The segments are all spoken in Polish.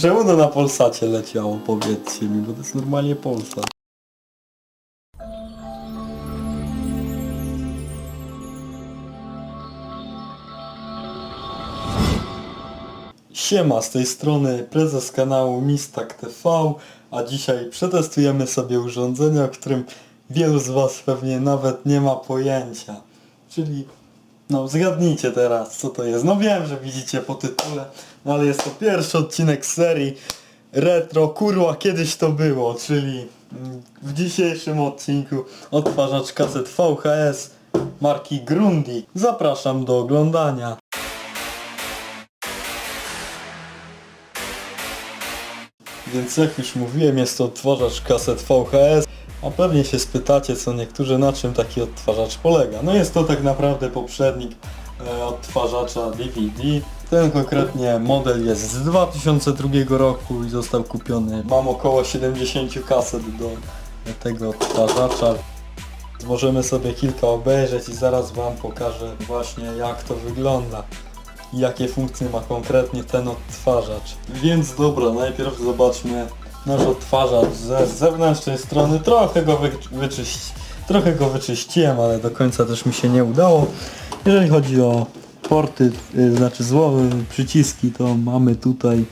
Czemu to na Polsacie leciało, powiedzcie mi, bo to jest normalnie Polsat. Siema, z tej strony prezes kanału Mistak TV, a dzisiaj przetestujemy sobie urządzenie, o którym wielu z Was pewnie nawet nie ma pojęcia. Czyli, no zgadnijcie teraz co to jest. No wiem, że widzicie po tytule, no ale jest to pierwszy odcinek serii Retro, kurwa kiedyś to było, czyli mm, w dzisiejszym odcinku odtwarzacz kaset VHS marki Grundy. Zapraszam do oglądania. Więc jak już mówiłem, jest to odtwarzacz kaset VHS, a pewnie się spytacie co niektórzy na czym taki odtwarzacz polega. No jest to tak naprawdę poprzednik e, odtwarzacza DVD. Ten konkretnie model jest z 2002 roku i został kupiony. Mam około 70 kaset do tego odtwarzacza. Możemy sobie kilka obejrzeć i zaraz Wam pokażę właśnie jak to wygląda jakie funkcje ma konkretnie ten odtwarzacz. Więc dobra, najpierw zobaczmy nasz odtwarzacz ze zewnętrznej strony. Trochę go trochę go wyczyściłem, ale do końca też mi się nie udało. Jeżeli chodzi o porty, y, znaczy złowy, przyciski, to mamy tutaj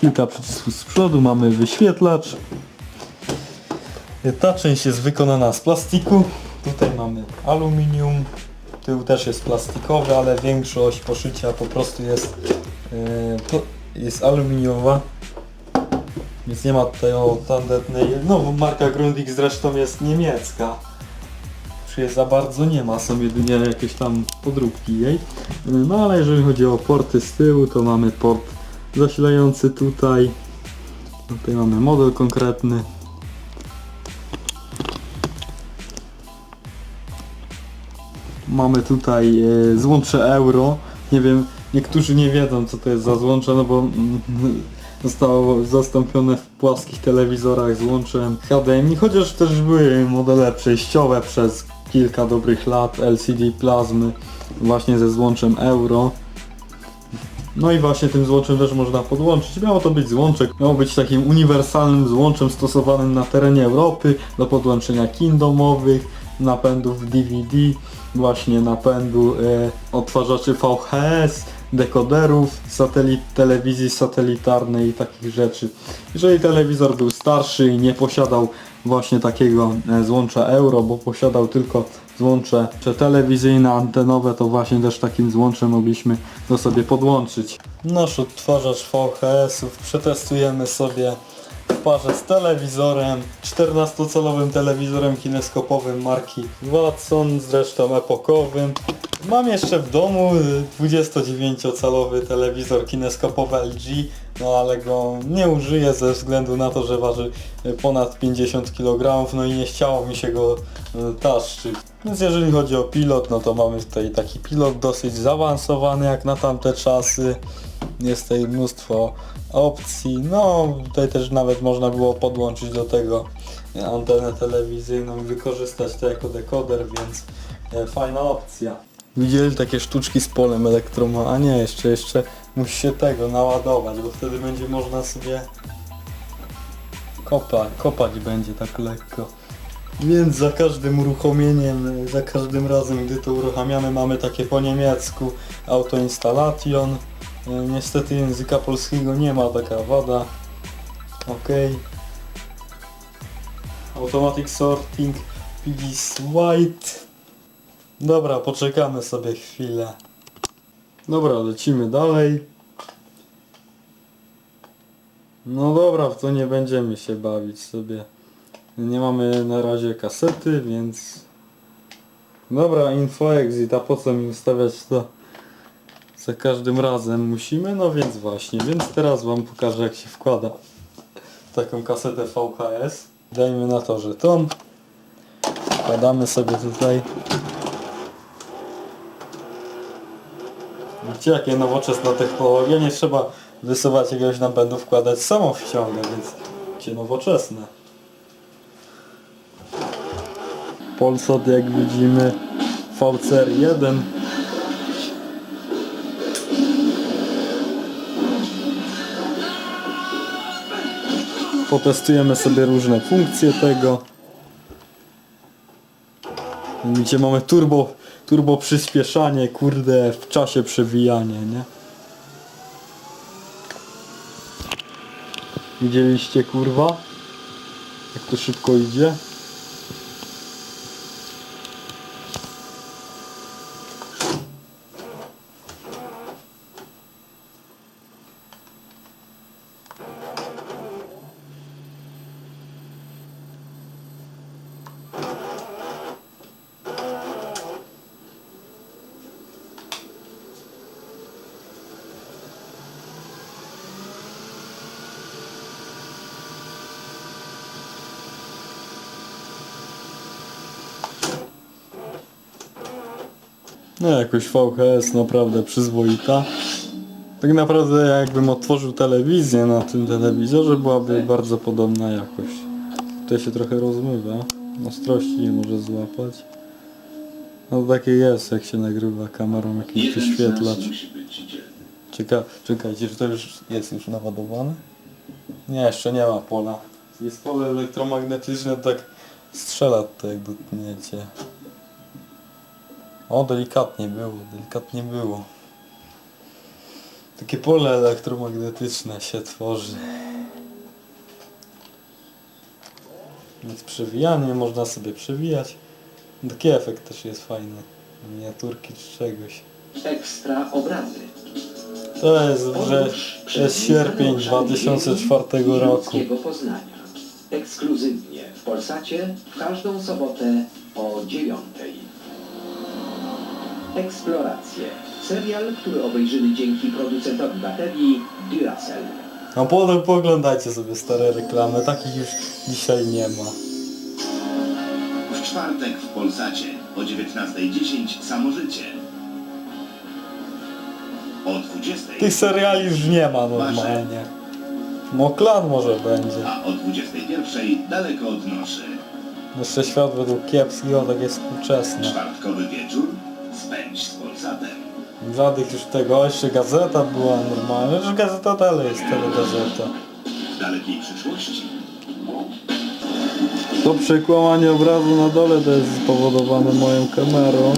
kilka przycisków z przodu, mamy wyświetlacz. Ta część jest wykonana z plastiku. Tutaj mamy aluminium. Tył też jest plastikowy, ale większość poszycia po prostu jest, yy, jest aluminiowa. Więc nie ma tutaj o tandetnej. No marka Grundig zresztą jest niemiecka. Czy za bardzo nie ma, są jedynie jakieś tam podróbki jej. No ale jeżeli chodzi o porty z tyłu, to mamy port zasilający tutaj. Tutaj mamy model konkretny. Mamy tutaj e, złącze euro. Nie wiem, niektórzy nie wiedzą co to jest za złącze, no bo mm, zostało zastąpione w płaskich telewizorach złączem HDMI, chociaż też były modele przejściowe przez kilka dobrych lat LCD plazmy właśnie ze złączem euro. No i właśnie tym złączem też można podłączyć. Miało to być złączek, miało być takim uniwersalnym złączem stosowanym na terenie Europy do podłączenia kin domowych, napędów DVD, właśnie napędu e, odtwarzaczy VHS, dekoderów, satelit, telewizji satelitarnej i takich rzeczy. Jeżeli telewizor był starszy i nie posiadał właśnie takiego e, złącza euro, bo posiadał tylko złącze telewizyjne, antenowe, to właśnie też takim złączem mogliśmy to sobie podłączyć. Nasz odtwarzacz VHS-ów przetestujemy sobie w parze z telewizorem, 14-calowym telewizorem kineskopowym marki Watson, zresztą epokowym. Mam jeszcze w domu y, 29-calowy telewizor kineskopowy LG, no ale go nie użyję ze względu na to, że waży ponad 50 kg, no i nie chciało mi się go y, taszczyć. Więc jeżeli chodzi o pilot, no to mamy tutaj taki pilot dosyć zaawansowany jak na tamte czasy. Jest tutaj mnóstwo opcji. No tutaj też nawet można było podłączyć do tego antenę telewizyjną i wykorzystać to jako dekoder, więc e, fajna opcja. Widzieli takie sztuczki z polem elektroma, a nie, jeszcze, jeszcze musi się tego naładować, bo wtedy będzie można sobie kopa, kopać będzie tak lekko. Więc za każdym uruchomieniem, za każdym razem gdy to uruchamiamy mamy takie po niemiecku autoinstallation. E, Niestety języka polskiego nie ma, taka wada. Ok. Automatic sorting, PG's white. Dobra, poczekamy sobie chwilę. Dobra, lecimy dalej. No dobra, w to nie będziemy się bawić sobie. Nie mamy na razie kasety, więc... Dobra, info exit, a po co mi ustawiać to za każdym razem musimy? No więc właśnie, więc teraz wam pokażę jak się wkłada taką kasetę VHS. Dajmy na to, że tą. Wkładamy sobie tutaj. Widzicie jakie nowoczesna technologia, nie trzeba wysuwać jakiegoś napędu, wkładać samo wciąga, więc cię nowoczesne. Polsat jak widzimy VCR 1 Potestujemy sobie różne funkcje tego. Widzicie, mamy turbo, turbo przyspieszanie, kurde, w czasie przewijanie, nie? Widzieliście, kurwa? Jak to szybko idzie? No jakoś VHS naprawdę przyzwoita. Tak naprawdę jakbym otworzył telewizję na tym telewizorze byłaby bardzo podobna jakość. Tutaj się trochę rozmywa. Ostrości nie może złapać. No takie jest jak się nagrywa kamerą jakiś wyświetlacz. Czeka, czekajcie, czy to już jest już naładowane? Nie, jeszcze nie ma pola. Jest pole elektromagnetyczne, tak strzela to jak dotkniecie. O, delikatnie było, delikatnie było. Takie pole elektromagnetyczne się tworzy. Więc przewijanie, można sobie przewijać. Taki efekt też jest fajny. Miniaturki czy czegoś. Ekstra obrazy. To jest, że jest sierpień 2004 roku. Ekskluzywnie w Polsacie w każdą sobotę o dziewiątej. Eksploracje. Serial, który obejrzymy dzięki producentowi baterii Duracell. A potem poglądajcie sobie stare reklamy, takich już dzisiaj nie ma. W czwartek w Polsacie o 19.10 Samożycie. O 20.00, Tych seriali już nie ma normalnie. Moklan może będzie. a o 21.00 Daleko od noszy. Jeszcze świat według kiepskiego, takie współczesne. Czwartkowy wieczór spędź z Polsatem. Żadnych już tego, jeszcze gazeta była normalna, że gazeta dalej jest telegazeta. W dalekiej przyszłości To przekłamanie obrazu na dole to jest spowodowane moją kamerą.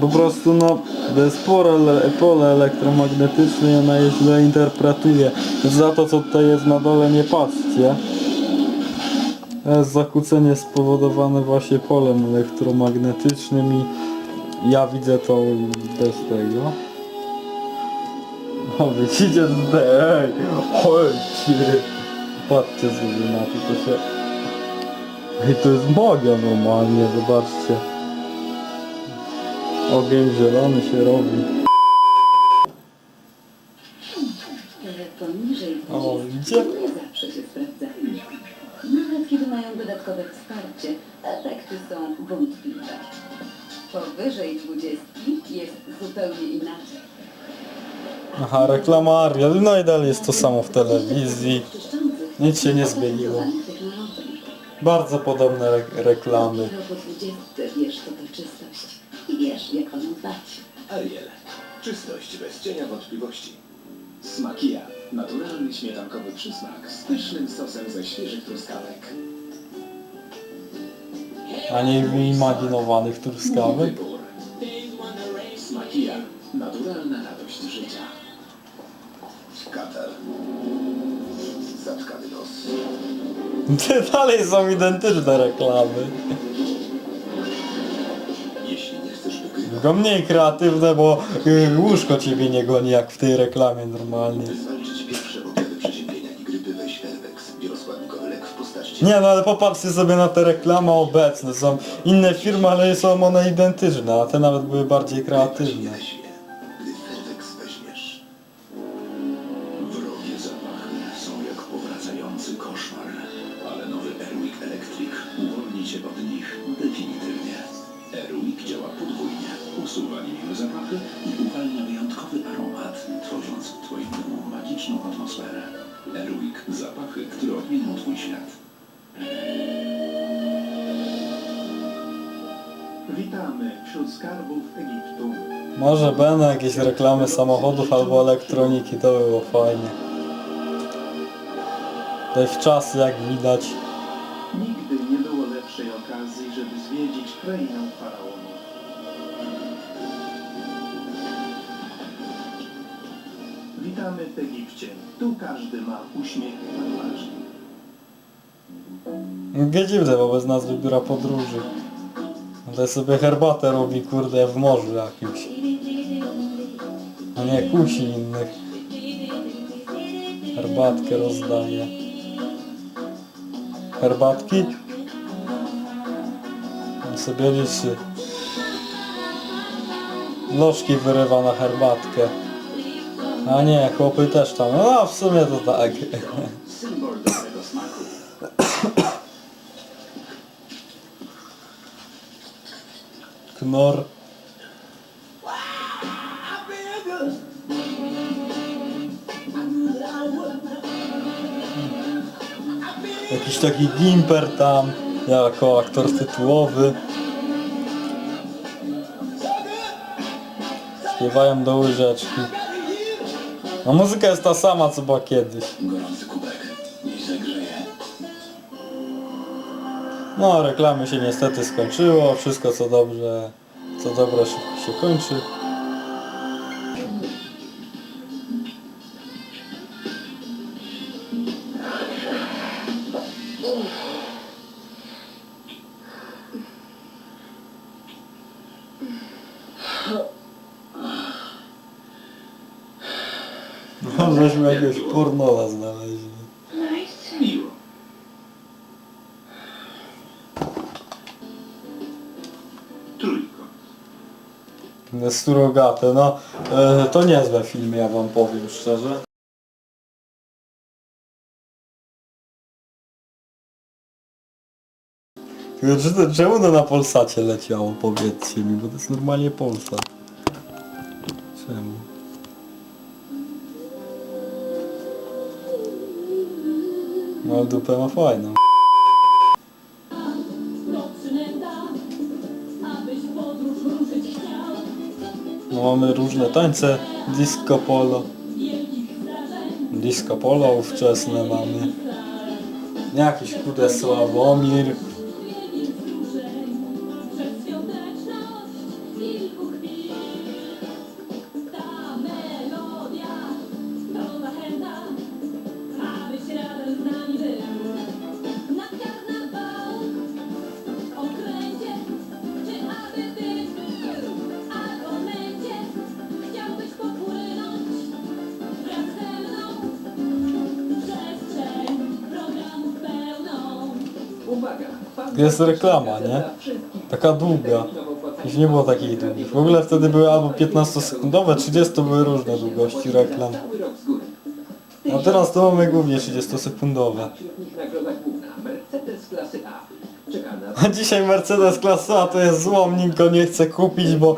Po prostu no, to jest pole, pole elektromagnetyczne i ona je źle interpretuje. Za to co tutaj jest na dole nie patrzcie. To jest zakłócenie spowodowane właśnie polem elektromagnetycznym i ja widzę to bez tego. O, widzicie tutaj, ej, chodźcie. Patrzcie sobie na to, to się... Ej, to jest magia normalnie, zobaczcie. Ogień zielony się robi. Aha, reklama Ariel, no i dalej jest to samo w telewizji. Nic się nie zmieniło. Bardzo podobne re reklamy. Dopiero po 20 wiesz co to czystość i wiesz jak o nią dbać. Ariel. Czystość bez cienia wątpliwości. Smakija. Naturalny śmietankowy przysmak z pysznym sosem ze świeżych truskawek. A nie wyimaginowanych truskawek. Wybór. Smakija. Naturalna radość życia. Dalej są identyczne reklamy. Tylko mniej kreatywne, bo y, łóżko ciebie nie goni jak w tej reklamie normalnie. Nie no ale popatrzcie sobie na te reklamy obecne. Są inne firmy, ale są one identyczne, a te nawet były bardziej kreatywne. Niemiłe zapachy i uwalnia wyjątkowy aromat, tworząc w twoim domu magiczną atmosferę. Airwick. Zapachy, które odmienią twój świat. Witamy wśród skarbów Egiptu. Może będą jakieś reklamy samochodów albo elektroniki, to by było fajnie. Tutaj w czasy jak widać. Nigdy nie było lepszej okazji, żeby zwiedzić krainę Witamy w Egipcie. Tu każdy ma uśmiech na twarzy. Bez nas wybiera podróży. Tutaj sobie herbatę robi, kurde, w morzu jakimś. A nie kusi innych. Herbatkę rozdaje. Herbatki? On sobie liczy. Lożki wyrywa na herbatkę. A nie, chłopy też tam. No w sumie to tak. Symbol dobrego smaku. Knor. Jakiś taki gimper tam, jako aktor tytułowy. Śpiewają do łyżeczki. No muzyka jest ta sama co była kiedyś. Gorący kubek. No reklamy się niestety skończyło, wszystko co dobrze, co dobre szybko się kończy. Jakiegoś pornola znaleźli. Miło. Trójkąt. Surogate, no e, to niezłe filmy, ja wam powiem szczerze. Tylko czy to, czemu to na Polsacie leciało, powiedzcie mi, bo to jest normalnie Polsat. Czemu? No dupę ma fajną. No mamy różne tańce, disco polo. Disco polo ówczesne mamy. Jakiś kurde Sławomir. Jest reklama, nie? Taka długa. Już nie było takich długich. W ogóle wtedy były albo 15-sekundowe, 30 były różne długości reklam. A teraz to mamy głównie 30-sekundowe. Wśród nich nagroda główna. Mercedes klasy A. Dzisiaj Mercedes klasa A to jest złom, nikt go nie chce kupić, bo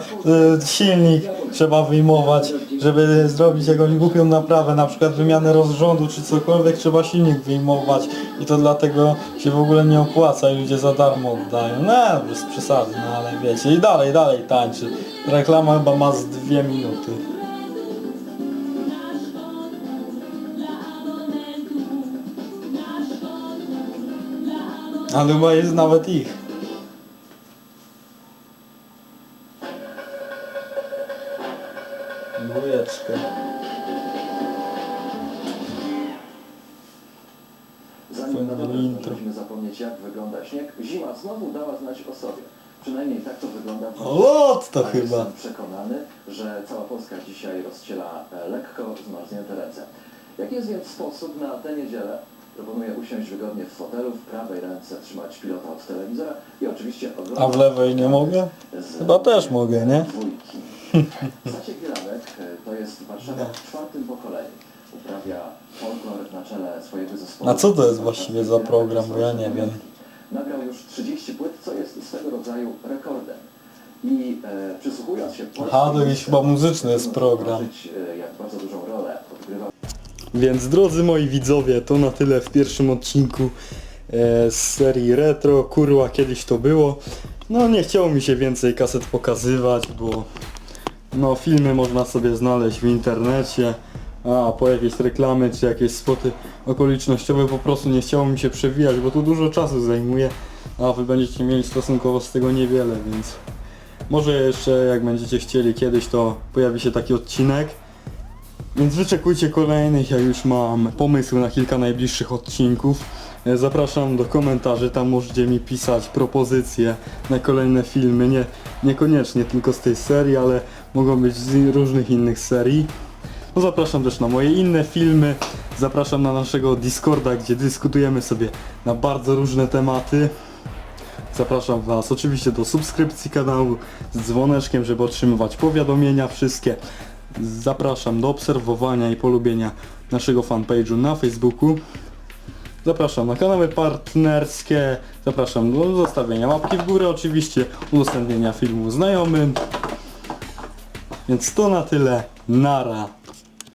y, silnik trzeba wyjmować, żeby zrobić jakąś głupią naprawę, na przykład wymianę rozrządu czy cokolwiek, trzeba silnik wyjmować i to dlatego się w ogóle nie opłaca i ludzie za darmo oddają. No, bez przesady, no ale wiecie, i dalej, dalej tańczy. Reklama chyba ma z dwie minuty. Ale chyba jest nawet ich. Intro. musimy zapomnieć jak wygląda śnieg, zima znowu dała znać o sobie. Przynajmniej tak to wygląda w lot to chyba. Jestem przekonany, że cała Polska dzisiaj rozciela e, lekko zmarznięte ręce. Jaki jest więc sposób na tę niedzielę? Proponuję usiąść wygodnie w fotelu, w prawej ręce trzymać pilota od telewizora i oczywiście oglądać... A w lewej nie mogę? z- Chyba też mogę, nie? Dwójki. to jest Warszawa w czwartym pokoleniu. Uprawia folklor na czele swojego zespołu. A co to jest właściwie za program, bo ja nie wiem. Nagrał już 30 płyt, co jest swego rodzaju rekordem. I e, przysłuchując się Aha, to jakiś chyba muzyczny jest program. e, jak bardzo dużą rolę odgrywa Więc drodzy moi widzowie, to na tyle w pierwszym odcinku e, z serii Retro. Kurwa, kiedyś to było. No nie chciało mi się więcej kaset pokazywać, bo no filmy można sobie znaleźć w internecie. a po jakieś reklamy czy jakieś spoty okolicznościowe po prostu nie chciało mi się przewijać, bo to dużo czasu zajmuje, a wy będziecie mieli stosunkowo z tego niewiele, więc może jeszcze jak będziecie chcieli kiedyś to pojawi się taki odcinek. Więc wyczekujcie kolejnych, ja już mam pomysły na kilka najbliższych odcinków. E, Zapraszam do komentarzy, tam możecie mi pisać propozycje na kolejne filmy, nie, niekoniecznie tylko z tej serii, ale mogą być z różnych innych serii. No zapraszam też na moje inne filmy, zapraszam na naszego Discorda, gdzie dyskutujemy sobie na bardzo różne tematy. Zapraszam Was oczywiście do subskrypcji kanału z dzwoneczkiem, żeby otrzymywać powiadomienia wszystkie. Zapraszam do obserwowania i polubienia naszego fanpage'u na Facebooku. Zapraszam na kanały partnerskie, zapraszam do zostawienia łapki w górę oczywiście, udostępnienia filmu znajomym. Więc to na tyle, nara.